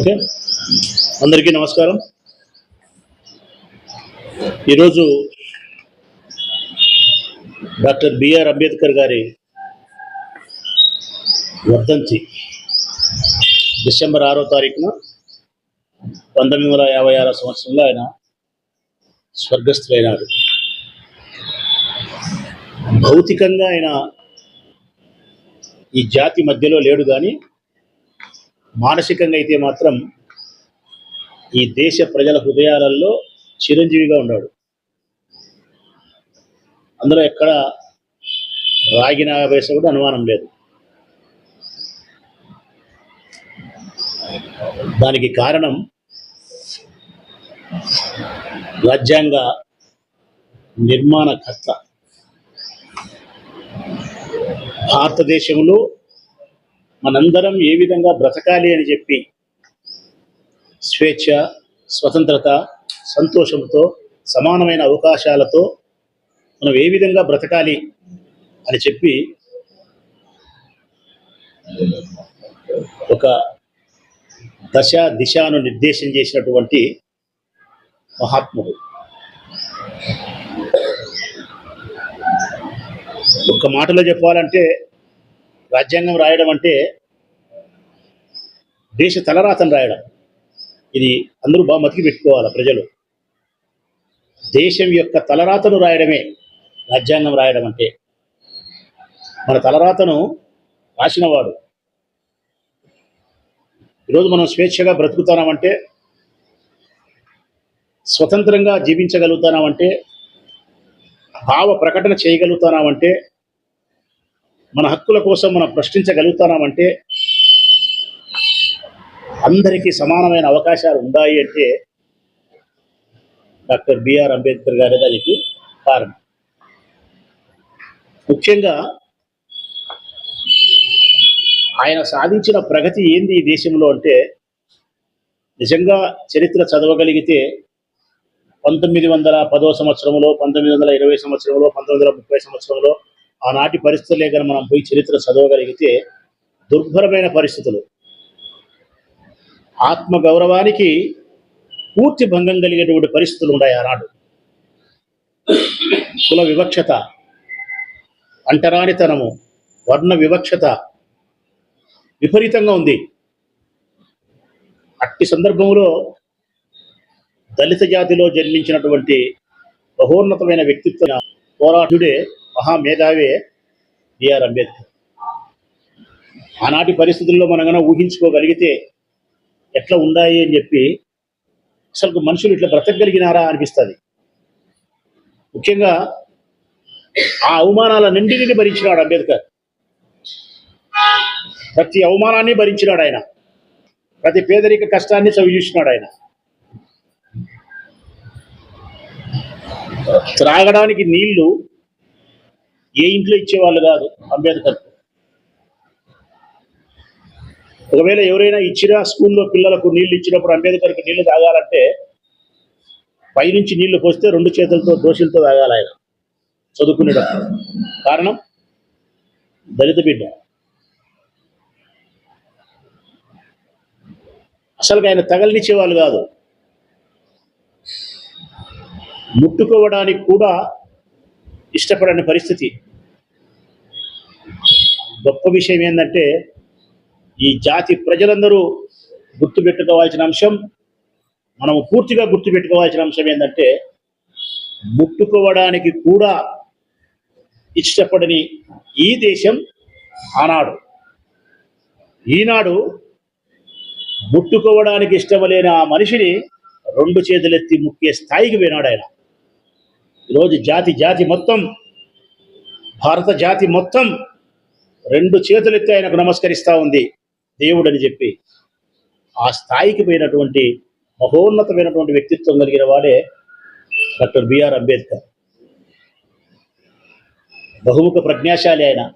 Okay. అందరికీ నమస్కారం. ఈరోజు డాక్టర్ బిఆర్ అంబేద్కర్ గారి వర్ధంతి డిసెంబర్ ఆరో తారీఖున పంతొమ్మిది వందల యాభై ఆరో సంవత్సరంలో ఆయన స్వర్గస్థులైనారు. భౌతికంగా ఆయన ఈ జాతి మధ్యలో లేడు కానీ మానసికంగా అయితే మాత్రం ఈ దేశ ప్రజల హృదయాలలో చిరంజీవిగా ఉన్నాడు. అందులో ఎక్కడ రాగి వేస కూడా అనుమానం లేదు. దానికి కారణం రాజ్యాంగ నిర్మాణకర్త భారతదేశంలో మనందరం ఏ విధంగా బ్రతకాలి అని చెప్పి స్వేచ్ఛ స్వతంత్రత సంతోషంతో సమానమైన అవకాశాలతో మనం ఏ విధంగా బ్రతకాలి అని చెప్పి ఒక దశ దిశను నిర్దేశం చేసినటువంటి మహాత్ముడు. ఒక్క మాటలో చెప్పాలంటే రాజ్యాంగం రాయడం అంటే దేశ తలరాతను రాయడం. ఇది అందరూ బాగా మతికి పెట్టుకోవాలి ప్రజలు. దేశం యొక్క తలరాతను రాయడమే రాజ్యాంగం రాయడం అంటే. మన తలరాతను రాసినవాడు. ఈరోజు మనం స్వేచ్ఛగా బ్రతుకుతున్నామంటే స్వతంత్రంగా జీవించగలుగుతున్నామంటే భావ ప్రకటన చేయగలుగుతున్నామంటే మన హక్కుల కోసం మనం ప్రశ్నించగలుగుతున్నామంటే అందరికీ సమానమైన అవకాశాలు ఉన్నాయి అంటే డాక్టర్ బిఆర్ అంబేద్కర్ గారే దానికి కారణం. ముఖ్యంగా ఆయన సాధించిన ప్రగతి ఏంది ఈ దేశంలో అంటే నిజంగా చరిత్ర చదవగలిగితే పంతొమ్మిది వందల పదో సంవత్సరంలో పంతొమ్మిది వందల ఇరవై సంవత్సరంలో పంతొమ్మిది వందల ముప్పై సంవత్సరంలో ఆనాటి పరిస్థితులే కానీ మనం పోయి చరిత్ర చదవగలిగితే దుర్భరమైన పరిస్థితులు. ఆత్మ గౌరవానికి పూర్తి భంగం కలిగేటువంటి పరిస్థితులు ఉన్నాయి ఆనాడు. కుల వివక్షత అంటరానితనము వర్ణ వివక్షత విపరీతంగా ఉంది. అట్టి సందర్భంలో దళిత జాతిలో జన్మించినటువంటి బహోన్నతమైన వ్యక్తిత్వ పోరాటుడే మహామేధావే బిఆర్ అంబేద్కర్. ఆనాటి పరిస్థితుల్లో మనం కనుక ఊహించుకోగలిగితే ఎట్లా ఉండాయి అని చెప్పి అసలు మనుషులు ఇట్లా బ్రతకగలిగినారా అనిపిస్తుంది. ముఖ్యంగా ఆ అవమానాలన్నింటినీ భరించినాడు అంబేద్కర్. ప్రతి అవమానాన్ని భరించినాడు ఆయన. ప్రతి పేదరిక కష్టాన్ని చవి చూసినాడు ఆయన. త్రాగడానికి నీళ్ళు ఏ ఇంట్లో ఇచ్చేవాళ్ళు కాదు అంబేద్కర్. ఒకవేళ ఎవరైనా ఇచ్చినా స్కూల్లో పిల్లలకు నీళ్ళు ఇచ్చినప్పుడు అంబేద్కర్కి నీళ్ళు తాగాలంటే పైనుంచి నీళ్ళు పోస్తే రెండు చేతులతో దోషులతో తాగాలి ఆయన. చదువుకునేటప్పుడు. కారణం? దళిత బిడ్డ. అసలు ఆయన తగలనిచ్చేవాళ్ళు కాదు. ముట్టుకోవడానికి కూడా ఇష్టపడని పరిస్థితి. గొప్ప విషయం ఏంటంటే ఈ జాతి ప్రజలందరూ గుర్తుపెట్టుకోవాల్సిన అంశం మనం పూర్తిగా గుర్తుపెట్టుకోవాల్సిన అంశం ఏంటంటే ముట్టుకోవడానికి కూడా ఇష్టపడని ఈ దేశం ఆనాడు. ఈనాడు ముట్టుకోవడానికి ఇష్టమలేని ఆ మనిషిని రెండు చేతులెత్తి ముక్కే స్థాయికి పోయినాడు ఆయన. ఈరోజు జాతి జాతి మొత్తం భారత జాతి మొత్తం రెండు చేతులెత్తి ఆయనకు నమస్కరిస్తూ ఉంది. దేవుడని చెప్పి ఆ స్థాయికి పోయినటువంటి మహోన్నతమైనటువంటి వ్యక్తిత్వం కలిగిన వాడే డాక్టర్ బిఆర్ అంబేద్కర్. బహుముఖ ప్రజ్ఞాశాలి ఆయన.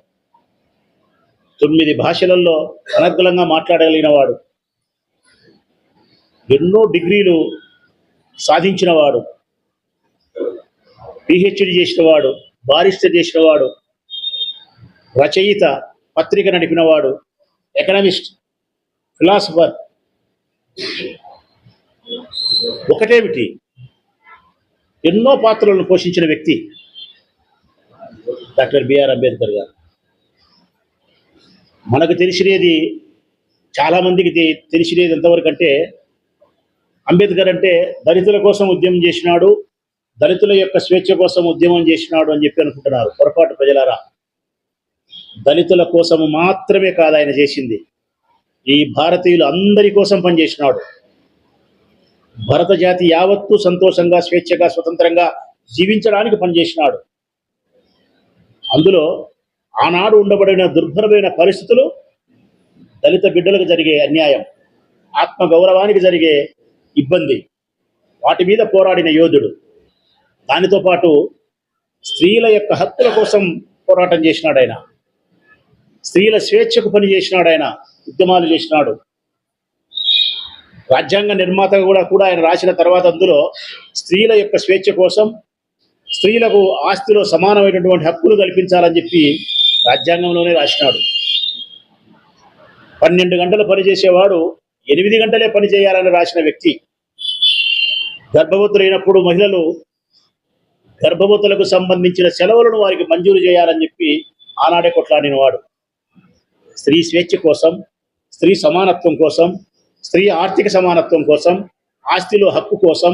తొమ్మిది భాషలలో అనర్గళంగా మాట్లాడగలిగిన వాడు. ఎన్నో డిగ్రీలు సాధించినవాడు పిహెచ్డి చేసినవాడు బారిస్టర్ చేసినవాడు రచయిత పత్రిక నడిపినవాడు ఎకనమిస్ట్ ఫిలాసఫర్. ఒకటేమిటి? ఎన్నో పాత్రలను పోషించిన వ్యక్తి డాక్టర్ బిఆర్ అంబేద్కర్ గారు. మనకు తెలిసినది చాలామందికి తెలిసినది ఎంతవరకు అంటే అంబేద్కర్ అంటే దళితుల కోసం ఉద్యమం చేసినాడు దళితుల యొక్క స్వేచ్ఛ కోసం ఉద్యమం చేసినాడు అని చెప్పి అనుకుంటున్నారు. పొరపాటు ప్రజలారా. దళితుల కోసం మాత్రమే కాదు ఆయన చేసింది. ఈ భారతీయులు అందరి కోసం పనిచేసినాడు. భరత జాతి యావత్తు సంతోషంగా స్వేచ్ఛగా స్వతంత్రంగా జీవించడానికి పనిచేసినాడు. అందులో ఆనాడు ఉండబడిన దుర్భరమైన పరిస్థితులు దళిత బిడ్డలకు జరిగే అన్యాయం ఆత్మ గౌరవానికి జరిగే ఇబ్బంది వాటి మీద పోరాడిన యోధుడు. దానితో పాటు స్త్రీల యొక్క హక్కుల కోసం పోరాటం చేసినాడు ఆయన. స్త్రీల స్వేచ్ఛకు పని చేసినాడు ఆయన ఉద్యమాలు చేసినాడు. రాజ్యాంగ నిర్మాత కూడా కూడా ఆయన రాసిన తర్వాత అందులో స్త్రీల యొక్క స్వేచ్ఛ కోసం స్త్రీలకు ఆస్తిలో సమానమైనటువంటి హక్కులు కల్పించాలని చెప్పి రాజ్యాంగంలోనే రాసినాడు. పన్నెండు గంటలు పనిచేసేవాడు ఎనిమిది గంటలే పని చేయాలని రాసిన వ్యక్తి. గర్భవతులైనప్పుడు మహిళలు గర్భవతులకు సంబంధించిన సెలవులను వారికి మంజూరు చేయాలని చెప్పి ఆనాడే కొట్లాడిన వాడు స్త్రీ స్వేచ్ఛ కోసం స్త్రీ సమానత్వం కోసం స్త్రీ ఆర్థిక సమానత్వం కోసం ఆస్తిలో హక్కు కోసం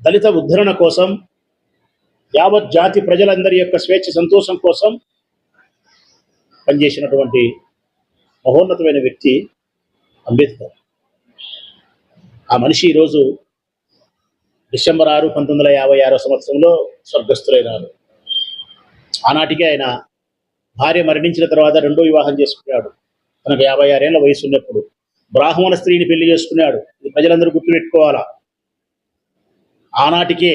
దళిత ఉద్ధరణ కోసం యావత్ జాతి ప్రజలందరి యొక్క స్వేచ్ఛ సంతోషం కోసం పనిచేసినటువంటి మహోన్నతమైన వ్యక్తి అంబేద్కర్. ఆ మనిషి ఈరోజు డిసెంబర్ ఆరు పంతొమ్మిది వందల యాభై ఆరో సంవత్సరంలో స్వర్గస్థులైనారు. ఆనాటికి ఆయన భార్య మరణించిన తర్వాత రెండో వివాహం చేసుకున్నాడు. తనకు యాభై ఆరేళ్ళ వయసు ఉన్నప్పుడు బ్రాహ్మణ స్త్రీని పెళ్ళి చేసుకున్నాడు. ఇది ప్రజలందరూ గుర్తుపెట్టుకోవాలా? ఆనాటికే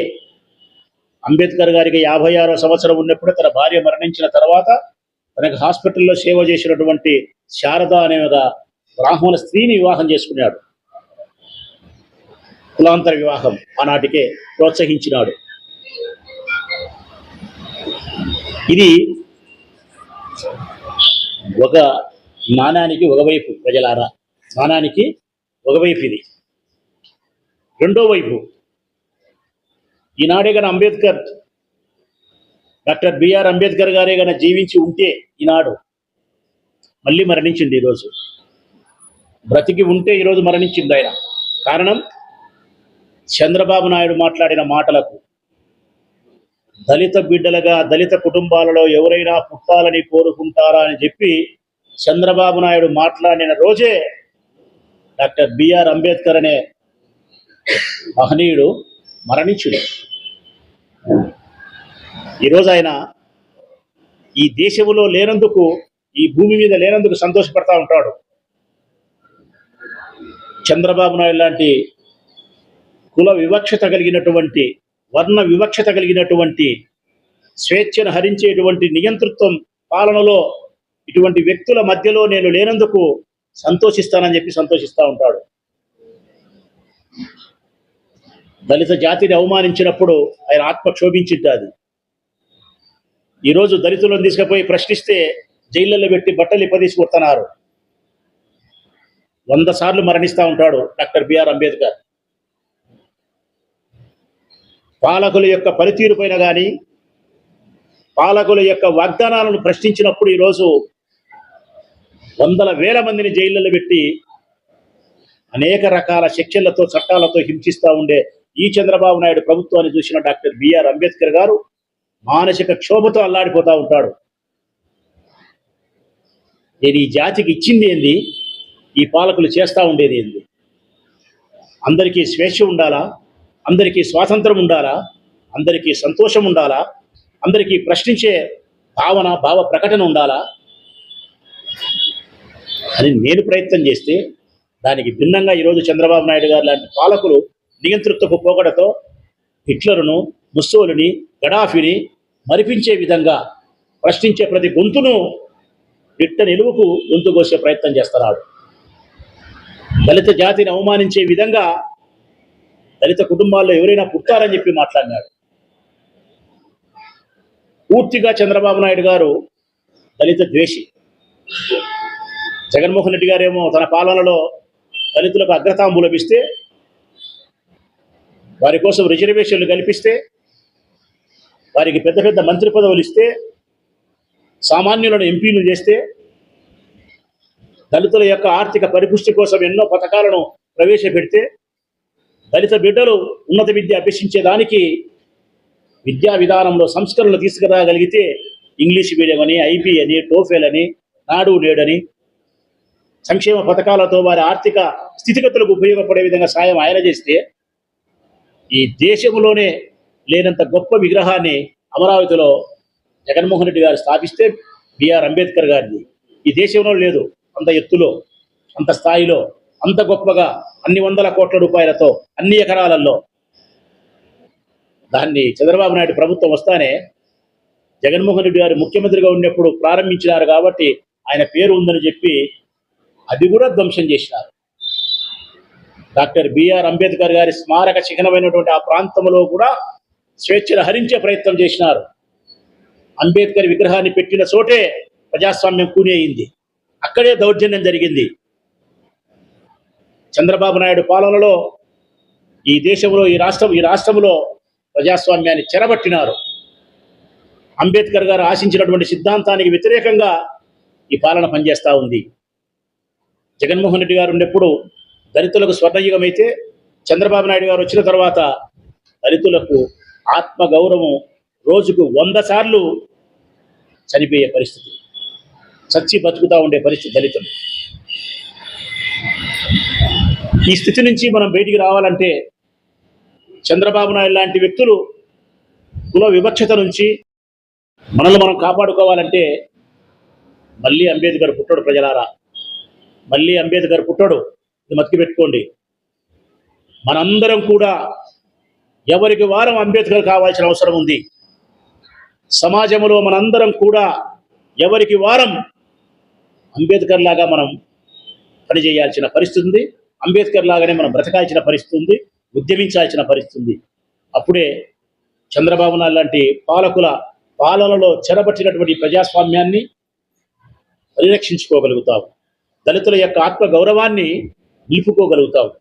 అంబేద్కర్ గారికి యాభై ఆరో సంవత్సరం ఉన్నప్పుడు తన భార్య మరణించిన తర్వాత తనకు హాస్పిటల్లో సేవ చేసినటువంటి శారద అనే ఒక బ్రాహ్మణ స్త్రీని వివాహం చేసుకున్నాడు. కులాంతర వివాహం ఆనాటికే ప్రోత్సహించినాడు. ఇది ఒక నాణానికి ఒకవైపు ప్రజలారా నాణానికి ఒకవైపు ఇది. రెండో వైపు ఈనాడే కానీ అంబేద్కర్ డాక్టర్ బిఆర్ అంబేద్కర్ గారే కానీ జీవించి ఉంటే ఈనాడు మళ్ళీ మరణించింది ఈరోజు. బ్రతికి ఉంటే ఈరోజు మరణించింది ఆయన. కారణం చంద్రబాబు నాయుడు మాట్లాడిన మాటలకు దళిత బిడ్డలుగా దళిత కుటుంబాలలో ఎవరైనా పుట్టాలని కోరుకుంటారా అని చెప్పి చంద్రబాబు నాయుడు మాట్లాడిన రోజే డాక్టర్ బిఆర్ అంబేద్కర్ అనే మహనీయుడు మరణించుడు. ఈరోజు ఆయన ఈ దేశంలో లేనందుకు ఈ భూమి మీద లేనందుకు సంతోషపడతా ఉంటాడు. చంద్రబాబు నాయుడు లాంటి కుల వివక్షత కలిగినటువంటి వర్ణ వివక్షత కలిగినటువంటి స్వేచ్ఛను హరించేటువంటి నియంతృత్వం పాలనలో ఇటువంటి వ్యక్తుల మధ్యలో నేను లేనందుకు సంతోషిస్తానని చెప్పి సంతోషిస్తూ ఉంటాడు. దళిత జాతిని అవమానించినప్పుడు ఆయన ఆత్మ క్షోభించింటాది. ఈరోజు దళితులను తీసుకుపోయి ప్రశ్నిస్తే జైళ్ళల్లో పెట్టి బట్టలు ఇప్పదీసి కొడుతున్నారు వంద సార్లు మరణిస్తూ ఉంటాడు డాక్టర్ బిఆర్ అంబేద్కర్. పాలకుల యొక్క పనితీరు పైన కానీ పాలకుల యొక్క వాగ్దానాలను ప్రశ్నించినప్పుడు ఈరోజు వందల వేల మందిని జైళ్ళలో పెట్టి అనేక రకాల శిక్షలతో చట్టాలతో హింసిస్తూ ఉండే ఈ చంద్రబాబు నాయుడు ప్రభుత్వాన్ని చూసిన డాక్టర్ బిఆర్ అంబేద్కర్ గారు మానసిక క్షోభతో అల్లాడిపోతూ ఉంటాడు. నేను ఈ జాతికి ఇచ్చింది ఏంది? ఈ పాలకులు చేస్తూ ఉండేది ఏంది? అందరికీ స్వేచ్ఛ ఉండాలా? అందరికీ స్వాతంత్రం ఉండాలా? అందరికీ సంతోషం ఉండాలా? అందరికీ ప్రశ్నించే భావన భావ ప్రకటన ఉండాలా? అని నేను ప్రయత్నం చేస్తే దానికి భిన్నంగా ఈరోజు చంద్రబాబు నాయుడు గారు లాంటి పాలకులు నియంతృత్వపు పోకడతో హిట్లరును ముస్సోలిని గడాఫీని మరిపించే విధంగా ప్రశ్నించే ప్రతి గొంతును ఇట్ట నిలువుకు గొంతు కోసే ప్రయత్నం చేస్తున్నాడు. దళిత జాతిని అవమానించే విధంగా దళిత కుటుంబాల్లో ఎవరైనా పుట్టారని చెప్పి మాట్లాడినాడు. పూర్తిగా చంద్రబాబు నాయుడు గారు దళిత ద్వేషి. జగన్మోహన్ రెడ్డి గారేమో తన పాలనలో దళితులకు అగ్రతాంబూలం ఇస్తే వారి కోసం రిజర్వేషన్లు కల్పిస్తే వారికి పెద్ద పెద్ద మంత్రి పదవులు ఇస్తే సామాన్యులను ఎంపీలు చేస్తే దళితుల యొక్క ఆర్థిక పరిపుష్టి కోసం ఎన్నో పథకాలను ప్రవేశపెడితే దళిత బిడ్డలు ఉన్నత విద్య అభ్యసించేదానికి విద్యా విధానంలో సంస్కరణలు తీసుకురాగలిగితే ఇంగ్లీష్ మీడియం అని ఐబీ అని టోఫెల్ అని నాడు నేడని సంక్షేమ పథకాలతో వారి ఆర్థిక స్థితిగతులకు ఉపయోగపడే విధంగా సాయం ఆయన చేస్తే ఈ దేశంలోనే లేనంత గొప్ప విగ్రహాన్ని అమరావతిలో జగన్మోహన్ రెడ్డి గారు స్థాపిస్తే బిఆర్ అంబేద్కర్ గారిది. ఈ దేశంలో లేదు. అంత ఎత్తులో అంత స్థాయిలో అంత గొప్పగా అన్ని వందల కోట్ల రూపాయలతో అన్ని ఎకరాలలో దాన్ని చంద్రబాబు నాయుడు ప్రభుత్వం వస్తానే జగన్మోహన్ రెడ్డి గారు ముఖ్యమంత్రిగా ఉన్నప్పుడు ప్రారంభించినారు కాబట్టి ఆయన పేరు ఉందని చెప్పి అది కూడా ధ్వంసం చేసినారు. డాక్టర్ బిఆర్ అంబేద్కర్ గారి స్మారక చిహ్నమైనటువంటి ఆ ప్రాంతంలో కూడా స్వేచ్ఛను హరించే ప్రయత్నం చేసినారు. అంబేద్కర్ విగ్రహాన్ని పెట్టిన చోటే ప్రజాస్వామ్యం కూని అయింది. అక్కడే దౌర్జన్యం జరిగింది. చంద్రబాబు నాయుడు పాలనలో ఈ దేశంలో ఈ రాష్ట్రం ఈ రాష్ట్రంలో ప్రజాస్వామ్యాన్ని చెరబట్టినారు. అంబేద్కర్ గారు ఆశించినటువంటి సిద్ధాంతానికి వ్యతిరేకంగా ఈ పాలన పనిచేస్తూ ఉంది. జగన్మోహన్ రెడ్డి గారు ఉన్నప్పుడు దళితులకు స్వర్ణయుగం అయితే చంద్రబాబు నాయుడు గారు వచ్చిన తర్వాత దళితులకు ఆత్మ గౌరవం రోజుకు వంద సార్లు చనిపోయే పరిస్థితి. చచ్చి బతుకుతా ఉండే పరిస్థితి దళితులు. ఈ స్థితి నుంచి మనం బయటికి రావాలంటే చంద్రబాబు నాయుడు లాంటి వ్యక్తులు కుల వివక్షత నుంచి మనల్ని మనం కాపాడుకోవాలంటే మళ్ళీ అంబేద్కర్ పుట్టడు ప్రజలారా. మళ్ళీ అంబేద్కర్ పుట్టాడు. ఇది మతికి పెట్టుకోండి. మనందరం కూడా ఎవరికి వారం అంబేద్కర్ కావాల్సిన అవసరం ఉంది. సమాజంలో మనందరం కూడా ఎవరికి వారం అంబేద్కర్ లాగా మనం పనిచేయాల్సిన పరిస్థితి ఉంది. అంబేద్కర్ లాగానే మనం బ్రతకాల్సిన పరిస్థితి ఉంది ఉద్యమించాల్సిన పరిస్థితి అప్పుడే చంద్రబాబు నాయుడు లాంటి పాలకుల పాలనలో చెరబట్టినటువంటి ప్రజాస్వామ్యాన్ని పరిరక్షించుకోగలుగుతావు. దళితుల యొక్క ఆత్మ గౌరవాన్ని నిలుపుకోగలుగుతావు.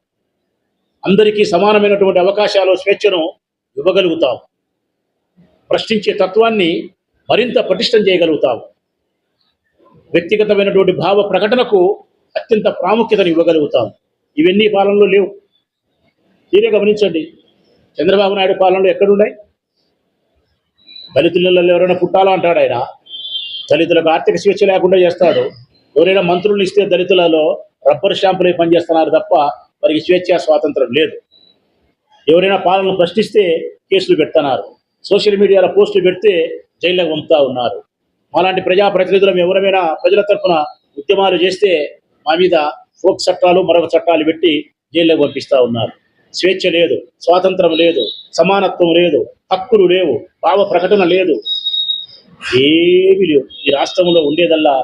అందరికీ సమానమైనటువంటి అవకాశాలు స్వేచ్ఛను ఇవ్వగలుగుతావు. ప్రశ్నించే తత్వాన్ని మరింత పటిష్టం చేయగలుగుతావు. వ్యక్తిగతమైనటువంటి భావ ప్రకటనకు అత్యంత ప్రాముఖ్యతను ఇవ్వగలుగుతాం ఇవన్నీ పాలనలో లేవు. మీరే గమనించండి. చంద్రబాబు నాయుడు పాలనలో ఎక్కడున్నాయి? దళితులలో ఎవరైనా పుట్టాలో అంటాడు ఆయన. దళితులకు ఆర్థిక స్వేచ్ఛ లేకుండా చేస్తాడు. ఎవరైనా మంత్రులు ఇస్తే దళితులలో రబ్బర్ స్టాంపులే పనిచేస్తున్నారు తప్ప వారికి స్వేచ్ఛ స్వాతంత్రం లేదు. ఎవరైనా పాలనను ప్రశ్నిస్తే కేసులు పెడుతున్నారు. సోషల్ మీడియాలో పోస్టులు పెడితే జైల్లోకి పంపుతా ఉన్నారు. మాలాంటి ప్రజాప్రతినిధులం ఎవరైనా ప్రజల తరఫున ఉద్యమాలు చేస్తే మా మీద ఫోక్ చట్టాలు మరొక చట్టాలు పెట్టి జైల్లోకి పంపిస్తూ ఉన్నారు. స్వేచ్ఛ లేదు స్వాతంత్రం లేదు సమానత్వం లేదు హక్కులు లేవు భావ ప్రకటన లేదు. ఏమి లేవు. ఈ రాష్ట్రంలో ఉండేదల్లా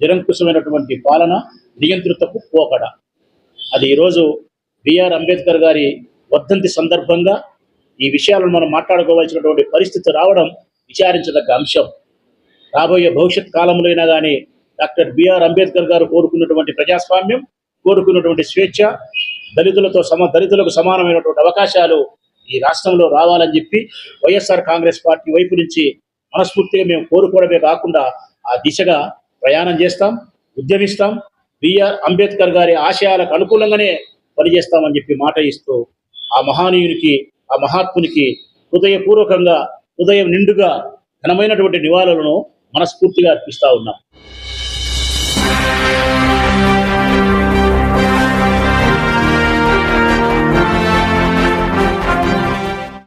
నిరంకుశమైనటువంటి పాలన నియంత్రితకు పోకడ. అది ఈరోజు బిఆర్ అంబేద్కర్ గారి వర్ధంతి సందర్భంగా ఈ విషయాలను మనం మాట్లాడుకోవాల్సినటువంటి పరిస్థితి రావడం విచారించదగ్గ అంశం. రాబోయే భవిష్యత్ కాలంలో అయినా కానీ డాక్టర్ బిఆర్ అంబేద్కర్ గారు కోరుకున్నటువంటి ప్రజాస్వామ్యం కోరుకున్నటువంటి స్వేచ్ఛ దళితులతో సమ దళితులకు సమానమైనటువంటి అవకాశాలు ఈ రాష్ట్రంలో రావాలని చెప్పి వైఎస్ఆర్ కాంగ్రెస్ పార్టీ వైపు నుంచి మనస్ఫూర్తిగా మేము కోరుకోవడమే కాకుండా ఆ దిశగా ప్రయాణం చేస్తాం ఉద్యమిస్తాం. బిఆర్ అంబేద్కర్ గారి ఆశయాలకు అనుకూలంగానే పనిచేస్తామని చెప్పి మాట ఇస్తూ ఆ మహానీయునికి ఆ మహాత్మునికి హృదయపూర్వకంగా హృదయం నిండుగా ఘనమైనటువంటి నివాళులను మనస్ఫూర్తిగా అర్పిస్తా ఉన్నాం.